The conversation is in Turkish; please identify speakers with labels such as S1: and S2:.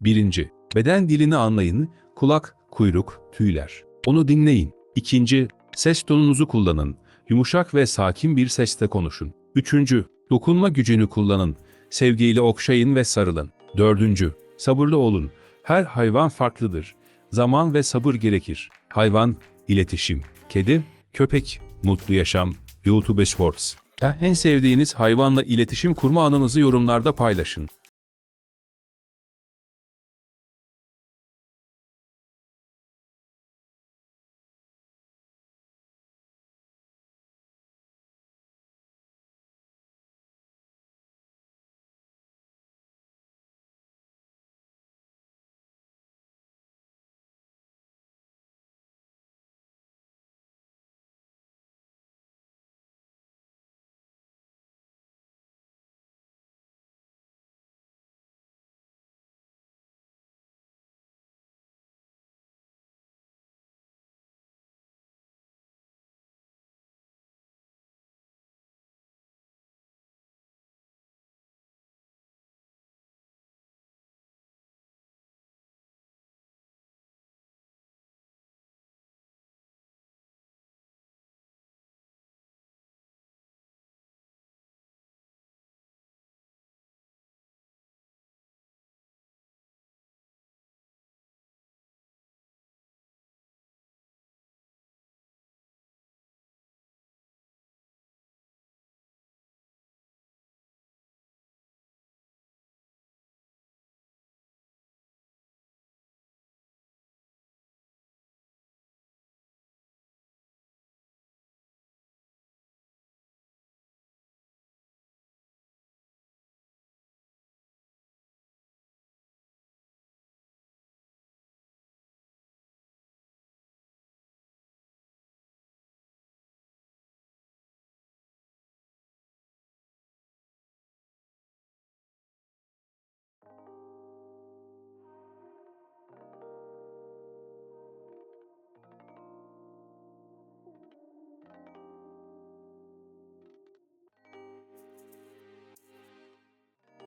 S1: Birinci, beden dilini anlayın, kulak, kuyruk, tüyler. Onu dinleyin. İkinci, ses tonunuzu kullanın. Yumuşak ve sakin bir sesle konuşun. Üçüncü, dokunma gücünü kullanın. Sevgiyle okşayın ve sarılın. Dördüncü, sabırlı olun. Her hayvan farklıdır. Zaman ve sabır gerekir. Hayvan, iletişim. Kedi, köpek, mutlu yaşam, YouTube Sports. En sevdiğiniz hayvanla iletişim kurma anınızı yorumlarda paylaşın.